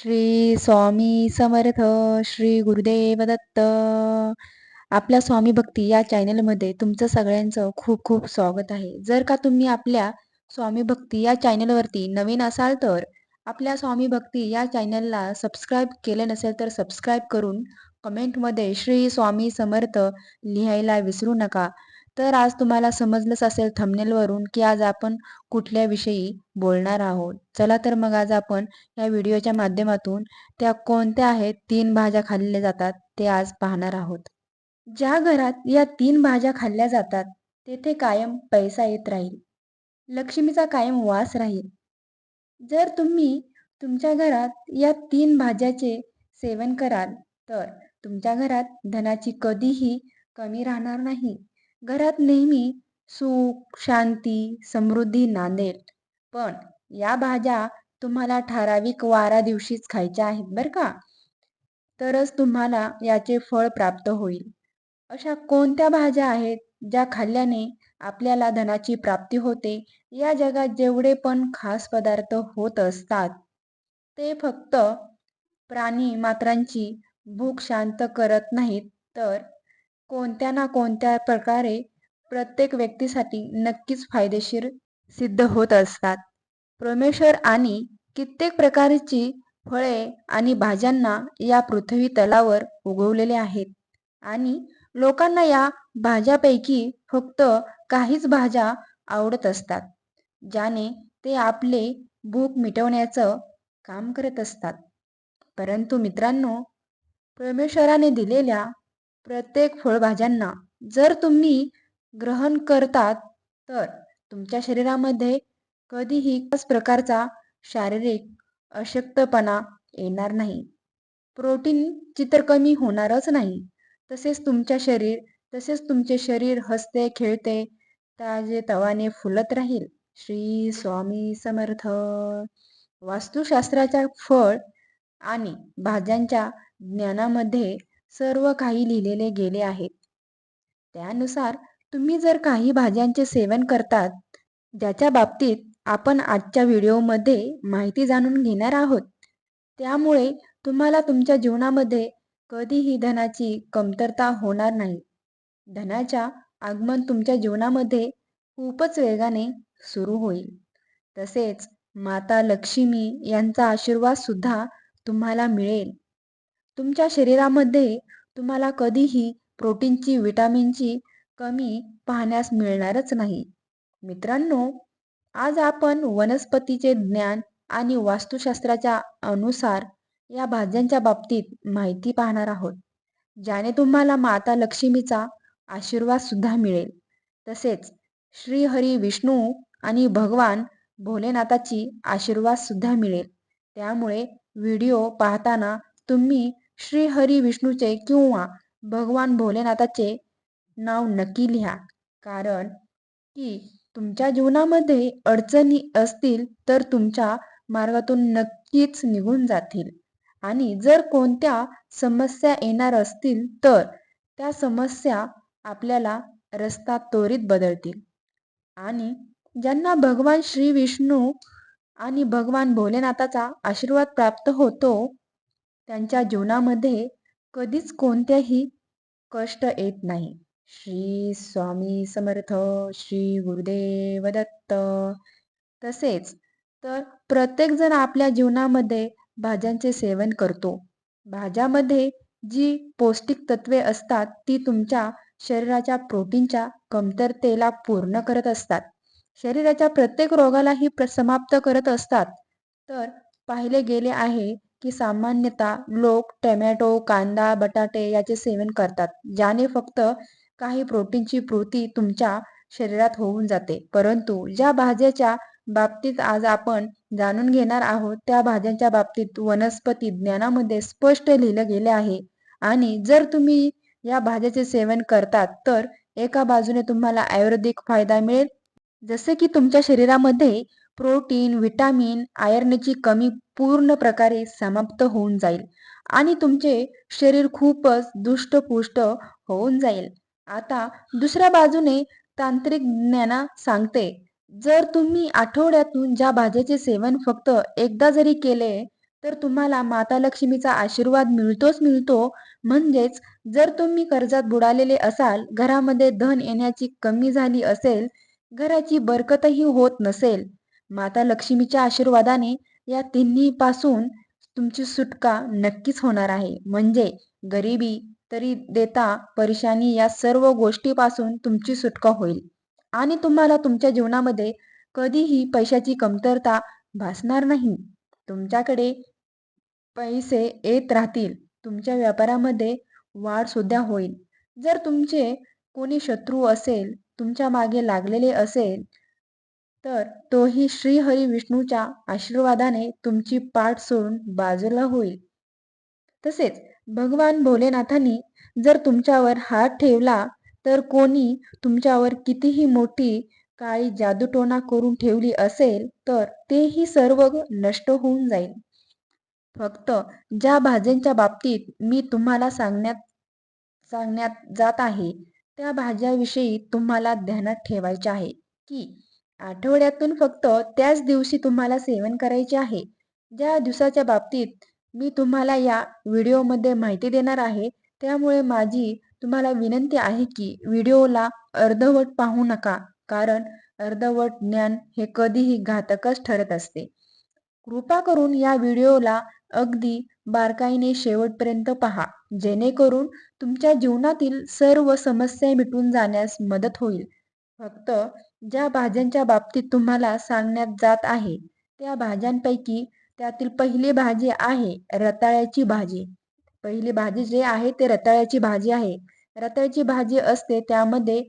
श्री स्वामी समर्थ श्री गुरुदेव दत्त. आपल्या स्वामी भक्ती या चॅनलमध्ये तुमचं सगळ्यांचं खूप खूप स्वागत आहे. जर का तुम्ही आपल्या स्वामी भक्ती या चॅनलवरती नवीन असाल तर आपल्या स्वामी भक्ती या चॅनलला सबस्क्राईब केले नसेल तर सबस्क्राईब करून कमेंटमध्ये श्री स्वामी समर्थ लिहायला विसरू नका. तर आज तुम्हाला समजलंच असेल थंबनेलवरून की आज आपण कुठल्या विषयी बोलणार आहोत. चला तर मग आज आपण या व्हिडिओच्या माध्यमातून त्या कोणत्या आहेत तीन भाज्या खाल्ल्या जातात ते आज पाहणार आहोत. ज्या घरात या तीन भाज्या खाल्ल्या जातात तेथे कायम पैसा येत राहील. लक्ष्मीचा कायम वास राहील. जर तुम्ही तुमच्या घरात या तीन भाज्याचे सेवन कराल तर तुमच्या घरात धनाची कधीही कमी राहणार नाही. घरात नेहमी सुख शांती समृद्धी नांदेल पण या भाज्या तुम्हाला ठराविक वारा दिवशीच खायच्या आहेत बरं का? तरच तुम्हाला याचे फळ प्राप्त होईल. अशा कोणत्या भाज्या आहेत ज्या खाल्ल्याने आपल्याला धनाची प्राप्ती होते? या जगात जेवढे पण खास पदार्थ होत असतात ते फक्त प्राणी मात्रांची भूक शांत करत नाहीत तर कोणत्या ना कोणत्या प्रकारे प्रत्येक व्यक्तीसाठी नक्कीच फायदेशीर सिद्ध होत असतात. परमेश्वर आणि कित्येक प्रकारची फळे आणि भाज्यांना या पृथ्वी तलावर उगवलेले आहेत. आणि लोकांना या भाज्यापैकी फक्त काहीच भाज्या आवडत असतात ज्याने ते आपले भूक मिटवण्याचं काम करत असतात. परंतु मित्रांनो परमेश्वराने दिलेल्या प्रत्येक फळभाज्यांना जर तुम्ही ग्रहण करतात तर तुमच्या शरीरामध्ये कधीही कस प्रकारचा शारीरिक अशक्तपणा येणार नाही. प्रोटीन चित्र कमी होणारच नाही. तसेच तुमच्या शरीर तसेच तुमचे शरीर हसते खेळते ताजे तवाने फुलत राहील. श्री स्वामी समर्थ. वास्तुशास्त्राच्या फळ आणि भाज्यांच्या ज्ञानामध्ये सर्व काही लिहिलेले गेले आहेत. त्यानुसार तुम्ही जर काही भाज्यांचे सेवन करतात ज्याच्या बाबतीत आपण आजच्या व्हिडिओमध्ये माहिती जाणून घेणार आहोत त्यामुळे तुम्हाला तुमच्या जीवनामध्ये कधीही धनाची कमतरता होणार नाही. धनाच्या आगमन तुमच्या जीवनामध्ये खूपच वेगाने सुरू होईल. तसेच माता लक्ष्मी यांचा आशीर्वाद सुद्धा तुम्हाला मिळेल. तुमच्या शरीरामध्ये तुम्हाला कधीही प्रोटीनची विटामिनची कमी पाहण्यास मिळणारच नाही. मित्रांनो आज आपण वनस्पतीचे ज्ञान आणि वास्तुशास्त्राच्या अनुसार या भाज्यांच्या बाबतीत माहिती पाहणार आहोत. ज्याने तुम्हाला माता लक्ष्मीचा आशीर्वाद सुद्धा मिळेल. तसेच श्री हरी विष्णू आणि भगवान भोलेनाथाची आशीर्वाद सुद्धा मिळेल. त्यामुळे व्हिडिओ पाहताना तुम्ही श्री हरी विष्णूचे किंवा भगवान भोलेनाथाचे नाव नक्की लिहा. कारण की तुमच्या जीवनामध्ये अडचणी असतील तर तुमच्या मार्गातून नक्कीच निघून जातील. आणि जर कोणत्या समस्या येणार असतील तर त्या समस्या आपल्याला रस्ता त्वरित बदलतील. आणि ज्यांना भगवान श्री विष्णू आणि भगवान भोलेनाथाचा आशीर्वाद प्राप्त होतो त्यांच्या जीवनामध्ये कधीच कोणत्याही कष्ट येत नाही. श्री स्वामी समर्थ श्री गुरुदेव दत्त. तसेच तर प्रत्येकजण आपल्या जीवनामध्ये भाज्यांचे सेवन करतो. भाज्यामध्ये जी पौष्टिक तत्वे असतात ती तुमच्या शरीराच्या प्रोटीनच्या कमतरतेला पूर्ण करत असतात. शरीराच्या प्रत्येक रोगालाही समाप्त करत असतात. तर पाहिले गेले आहे की सामान्यतः लोक टोमॅटो कांदा बटाटे याचे सेवन करतात. ज्याने फक्त काही प्रोटीनची पूर्ती तुमच्या शरीरात होऊन जाते. परंतु ज्या भाज्याच्या बाबतीत आज आपण जाणून घेणार आहोत त्या भाज्यांच्या बाबतीत वनस्पती ज्ञानामध्ये स्पष्ट लिहिलं गेले आहे. आणि जर तुम्ही या भाज्याचे सेवन करतात तर एका बाजूने तुम्हाला आयुर्वेदिक फायदा मिळेल. जसे की तुमच्या शरीरामध्ये प्रोटीन विटामिन आयर्नची कमी पूर्ण प्रकारे समाप्त होऊन जाईल आणि तुमचे शरीर खूपच दुष्टपुष्ट होऊन जाईल. आता दुसऱ्या बाजूने तांत्रिक ज्ञाना सांगते जर तुम्ही आठवड्यातून ज्या भाज्याचे सेवन फक्त एकदा जरी केले तर तुम्हाला माता लक्ष्मीचा आशीर्वाद मिळतोच मिळतो. म्हणजेच जर तुम्ही कर्जात बुडालेले असाल घरामध्ये धन येण्याची कमी झाली असेल घराची बरकतही होत नसेल माता लक्ष्मीच्या आशीर्वादाने या तिन्ही पासून तुमची सुटका नक्कीच होणार आहे. म्हणजे गरिबी तरी देता परेशानी या सर्व गोष्टीपासून तुमची सुटका होईल. आणि तुम्हाला तुमच्या जीवनामध्ये कधीही पैशाची कमतरता भासणार नाही. तुमच्याकडे पैसे येत राहतील. तुमच्या व्यापारामध्ये वाढ सुद्धा होईल. जर तुमचे कोणी शत्रू असेल तुमच्या मागे लागलेले असेल तर तोही श्रीहरी विष्णूच्या आशीर्वादाने तुमची पाठ सोडून बाजूला होईल. तसेच भगवान भोलेनाथांनी जर तुमच्यावर हात ठेवला तर कोणी तुमच्यावर कितीही मोठी काळी जादूटोना करून ठेवली असेल तर तेही सर्व नष्ट होऊन जाईल. फक्त ज्या भाज्यांच्या बाबतीत मी तुम्हाला सांगण्यात सांगण्यात जात आहे त्या भाज्याविषयी तुम्हाला ध्यानात ठेवायचे आहे की आठवड्यातून फक्त त्याच दिवशी तुम्हाला सेवन करायचे आहे. ज्या दिवसाच्या बाबतीत मी तुम्हाला या व्हिडिओमध्ये माहिती देणार आहे त्यामुळे माझी तुम्हाला विनंती आहे की व्हिडिओला अर्धवट पाहू नका कारण अर्धवट ज्ञान हे कधीही घातकच ठरत असते. कृपा करून या व्हिडिओला अगदी बारकाईने शेवटपर्यंत पहा जेणेकरून तुमच्या जीवनातील सर्व समस्या मिटून जाण्यास मदत होईल. फक्त ज्या भाज्यांच्या बाबतीत तुम्हाला सांगण्यात जात आहे त्या भाज्यांपैकी त्यातील पहिली भाजी आहे रताळ्याची भाजी. पहिली भाजी जे आहे ते रताळ्याची भाजी आहे. रताळ्याची भाजी असते त्यामध्ये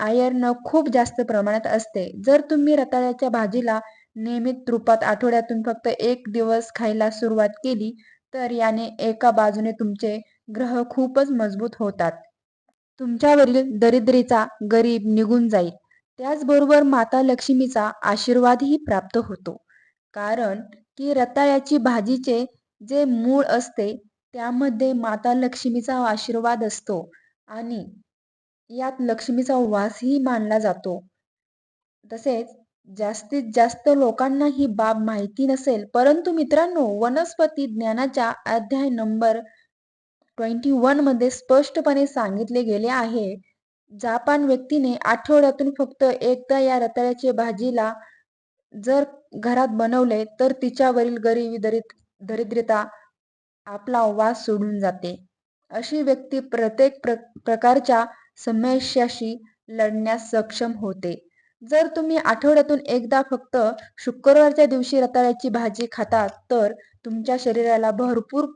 आयर्न खूप जास्त प्रमाणात असते. जर तुम्ही रताळ्याच्या भाजीला नियमित रूपात आठवड्यातून फक्त एक दिवस खायला सुरुवात केली तर याने एका बाजूने तुमचे ग्रह खूपच मजबूत होतात. तुमच्यावरील दरिद्रीचा गरीब निघून जाईल. त्याचबरोबर माता लक्ष्मीचा आशीर्वादही प्राप्त होतो. कारण की रताळ्याची भाजीचे जे मूळ असते त्यामध्ये माता लक्ष्मीचा आशीर्वाद असतो आणि यात लक्ष्मीचा वासही मानला जातो. तसेच जास्तीत जास्त लोकांना ही बाब माहिती नसेल परंतु मित्रांनो वनस्पती ज्ञानाच्या अध्याय नंबर ट्वेंटी वनमध्ये स्पष्टपणे सांगितले गेले आहे. जापान व्यक्तीने आठवड्यातून फक्त एकदा या रताळ्याच्या भाजीला जर घरात बनवले तर तिच्यावरील गरिबी दरिद दरिद्रता आपला वास सोडून जाते. अशी व्यक्ती प्रत्येक प्र प्रकारच्या समस्याशी लढण्यास सक्षम होते. जर तुम्ही आठवड्यातून एकदा फक्त शुक्रवारच्या दिवशी रताळ्याची भाजी खातात तर तुमच्या शरीराला भरपूर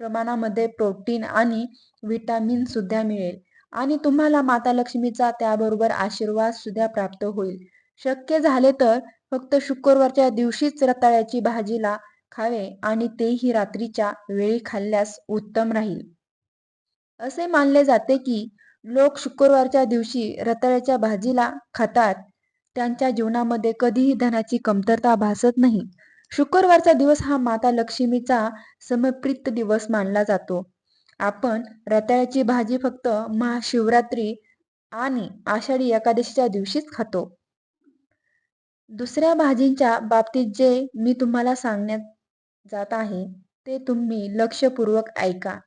प्रमाणामध्ये प्रोटीन आणि विटामिन सुद्धा मिळेल. आणि तुम्हाला माता लक्ष्मीचा त्याबरोबर आशीर्वाद सुद्धा प्राप्त होईल. शक्य झाले तर फक्त शुक्रवारच्या दिवशीच रताळ्याची भाजीला खावे आणि तेही रात्रीच्या वेळी खाल्ल्यास उत्तम राहील. असे मानले जाते की लोक शुक्रवारच्या दिवशी रताळ्याच्या भाजीला खातात. त्यांच्या जीवनामध्ये कधीही धनाची कमतरता भासत नाही. शुक्रवारचा दिवस हा माता लक्ष्मीचा समर्पित दिवस मानला जातो. आपण रताळ्याची भाजी फक्त महाशिवरात्री आणि आषाढी एकादशीच्या दिवशीच खातो. दुसऱ्या भाजींच्या बाबतीत जे मी तुम्हाला सांगण्यात जात आहे ते तुम्ही लक्षपूर्वक ऐका.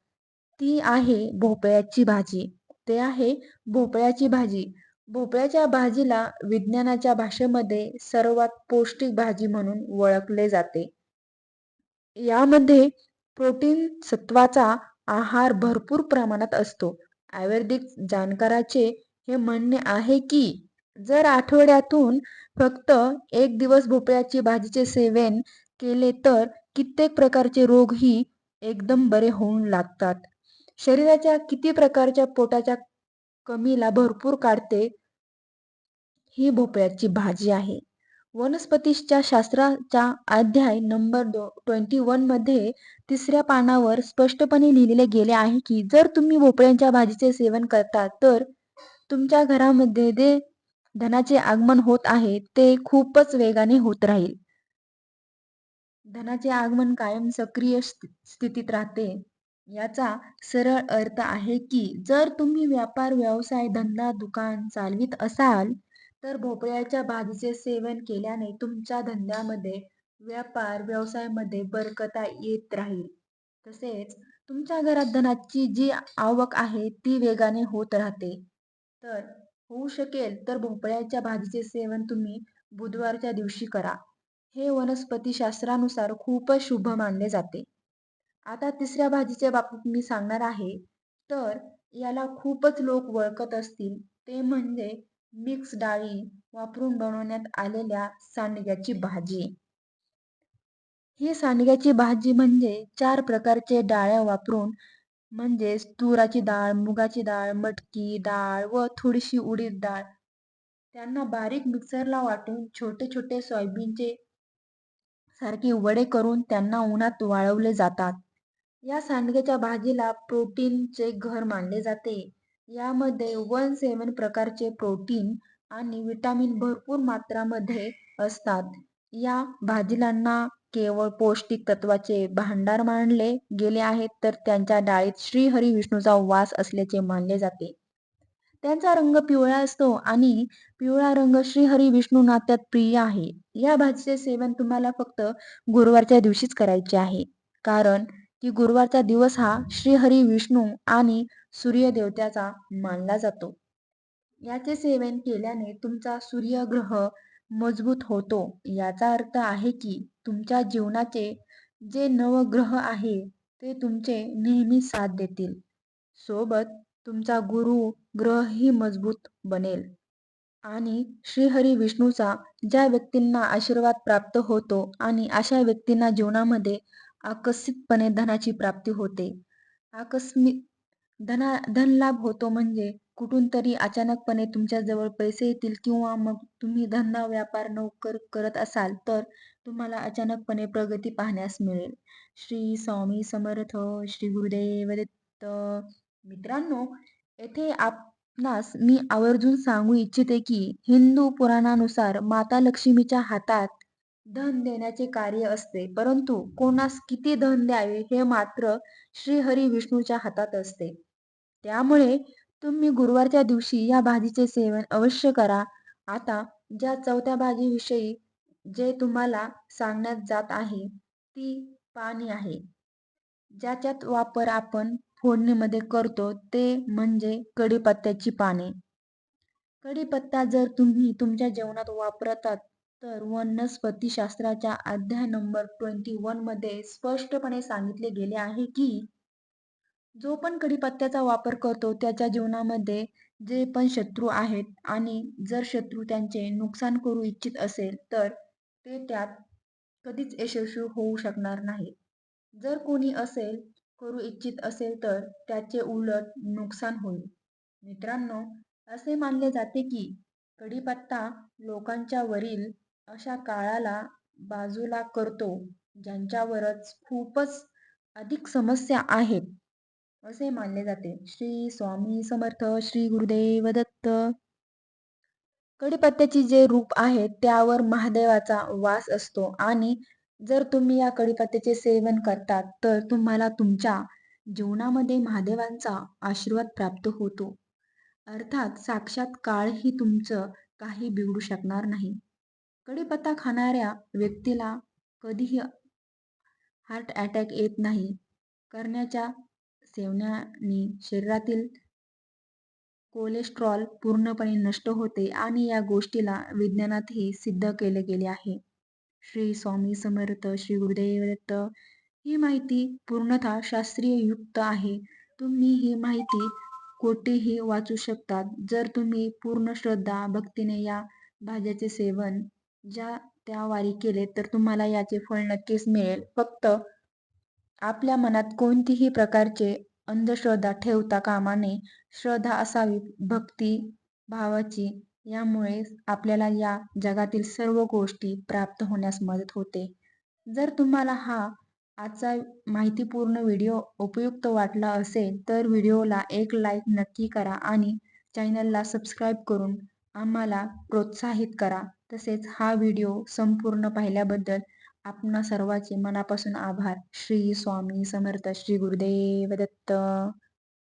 ती आहे भोपळ्याची भाजी. ते आहे भोपळ्याची भाजी. भोपळ्याच्या भाजीला विज्ञानाच्या भाषेमध्ये सर्वात पौष्टिक भाजी म्हणून ओळखले जाते. यामध्ये प्रोटीन सत्वाचा आहार भरपूर प्रमाणात असतो. आयुर्वेदिक जाणकाराचे हे म्हणणे आहे की जर आठवड्यातून फक्त एक दिवस भोपळ्याची भाजीचे सेवन केले तर कित्येक प्रकारचे रोगही एकदम बरे होऊन लागतात. शरीराच्या किती प्रकारच्या पोटाच्या कमीला भरपूर काढते ही भोपळ्याची भाजी आहे. वनस्पतीच्या शास्त्राच्या अध्याय नंबर दो ट्वेंटी वनमध्ये तिसऱ्या पानावर स्पष्टपणे लिहिलेले गेले आहे की जर तुम्ही भोपळ्यांच्या भाजीचे सेवन करता तर तुमच्या घरामध्ये जे धनाचे आगमन होत आहे ते खूपच वेगाने होत राहील. धनाचे आगमन कायम सक्रिय स्थितीत राहते. याचा सरळ अर्थ आहे की जर तुम्ही व्यापार व्यवसाय धंदा दुकान चालवित असाल तर भोपळ्याच्या भाजीचे सेवन केल्याने तुमच्या धंद्यामध्ये व्यापार व्यवसायामध्ये बरकता येत राहील. तसेच तुमच्या घरात धनाची जी आवक आहे ती वेगाने होत राहते. तर होऊ शकेल तर भोपळ्याच्या भाजीचे सेवन तुम्ही बुधवारच्या दिवशी करा. हे वनस्पती शास्त्रानुसार खूपच शुभ मानले जाते. आता तिसऱ्या भाजीच्या बाबतीत मी सांगणार आहे. तर याला खूपच लोक वळखत असतील. ते म्हणजे मिक्स डाळी वापरून बनवण्यात आलेल्या सांडग्याची भाजी. ही सांडग्याची भाजी म्हणजे चार प्रकारचे डाळ्या वापरून म्हणजेच तुराची डाळ मुगाची डाळ मटकी डाळ व थोडीशी उडीद डाळ. त्यांना बारीक मिक्सरला वाटून छोटे छोटे सोयाबीनचे सारखे वडे करून त्यांना उन्हात वाळवले जातात. या सांडग्याच्या भाजीला प्रोटीनचे घर मानले जाते. यामध्ये वन सेवन प्रकारचे प्रोटीन आणि विटामिन भरपूर मात्रामध्ये असतात. या भाजीलांना केवळ पौष्टिक तत्वाचे भांडार मानले गेले आहेत तर त्यांच्या डाळीत श्रीहरी विष्णूचा वास असल्याचे मानले जाते. त्यांचा रंग पिवळा असतो आणि पिवळा रंग श्रीहरी विष्णू नात्यात प्रिय आहे. या भाजीचे सेवन तुम्हाला फक्त गुरुवारच्या दिवशीच करायचे आहे. कारण की गुरुवारचा दिवस हा श्रीहरी विष्णू आणि सूर्यदेवत्याचा मानला जातो. याचे सेवन केल्याने तुमचा सूर्यग्रह मजबूत होतो. याचा अर्थ आहे की तुमच्या जीवनाचे जे नवग्रह आहे ते तुमचे नेहमी साथ देतील. सोबत तुमचा गुरु ग्रहही मजबूत बनेल. आणि श्रीहरी विष्णूचा ज्या व्यक्तींना आशीर्वाद प्राप्त होतो आणि अशा व्यक्तींना जीवनामध्ये आकस्मितपणे धनाची प्राप्ती होते. आकस्मिक धना धनलाभ होतो म्हणजे कुठून तरी अचानकपणे तुमच्या जवळ पैसे येतील किंवा मग तुम्ही धंदा व्यापार नोकर करत असाल तर तुम्हाला अचानकपणे प्रगती पाहण्यास मिळेल. श्री स्वामी समर्थ श्री गुरुदेव दत्त. मित्रांनो येथे आपणास मी आवर्जून सांगू इच्छिते की हिंदू पुराणानुसार माता लक्ष्मीच्या हातात धन देण्याचे कार्य असते. परंतु कोणास किती धन द्यावे हे मात्र श्रीहरी विष्णूच्या हातात असते. त्यामुळे तुम्ही गुरुवारच्या दिवशी या भाजीचे सेवन अवश्य करा. आता ज्या चौथ्या भाजीविषयी जे तुम्हाला सांगण्यात जात आहे ती पाणी आहे. ज्याच्यात वापर आपण फोडणीमध्ये करतो ते म्हणजे कढीपत्त्याची पाने. कढीपत्ता जर तुम्ही तुमच्या जेवणात वापरतात तर वनस्पती शास्त्राच्या अध्याय नंबर ट्वेंटी वनमध्ये स्पष्टपणे सांगितले गेले आहे की जो पण कढीपत्त्याचा वापर करतो त्याच्या जीवनामध्ये जे पण शत्रू आहेत आणि जर शत्रू त्यांचे नुकसान करू इच्छित असेल तर ते त्यात कधीच यशस्वी होऊ शकणार नाही जर कोणी असेल करू इच्छित असेल तर त्याचे उलट नुकसान होईल. मित्रांनो असे मानले जाते की कढीपत्ता लोकांच्या वरील अशा काळाला बाजूला करतो ज्यांच्यावरच खूपच अधिक समस्या आहेत. असे मानले जाते. श्री स्वामी समर्थ श्री गुरुदेव दत्त. कडीपत्त्याची जे रूप आहे त्यावर महादेवाचा वास असतो. आणि जर तुम्ही या कडीपत्त्याचे सेवन करतात तर तुम्हाला तुमच्या जीवनामध्ये महादेवांचा आशीर्वाद प्राप्त होतो. अर्थात साक्षात काळही तुमचं काही बिघडू शकणार नाही. कडीपत्ता खाणाऱ्या व्यक्तीला कधीही हार्ट अटॅक येत नाही. करण्याच्या सेवनाने शरीरातील कोलेस्ट्रॉल पूर्णपणे नष्ट होते आणि या गोष्टीला विज्ञानातही सिद्ध केले गेले आहे. श्री स्वामी समर्थ श्री गुरुदेव दत्त ही माहिती पूर्णतः शास्त्रीय युक्त आहे. तुम्ही ही माहिती कोठेही वाचू शकतात. जर तुम्ही पूर्ण श्रद्धा भक्तीने या भाज्याचे सेवन ज्या त्या वारी केले तर तुम्हाला याचे फळ नक्कीच मिळेल. फक्त आपल्या मनात कोणतीही प्रकारचे अंधश्रद्धा ठेवता कामा नये. श्रद्धा असावी भक्ती भावाची. यामुळे आपल्याला या जगातील सर्व गोष्टी प्राप्त होण्यास मदत होते. जर तुम्हाला हा आजचा माहितीपूर्ण व्हिडिओ उपयुक्त वाटला असेल तर व्हिडिओला एक लाईक नक्की करा आणि चॅनलला सबस्क्राईब करून आम्हाला प्रोत्साहित करा. तसेच हा व्हिडिओ संपूर्ण पाहिल्याबद्दल आपणा सर्वांचे मनापासून आभार. श्री स्वामी समर्थ श्री गुरुदेव दत्त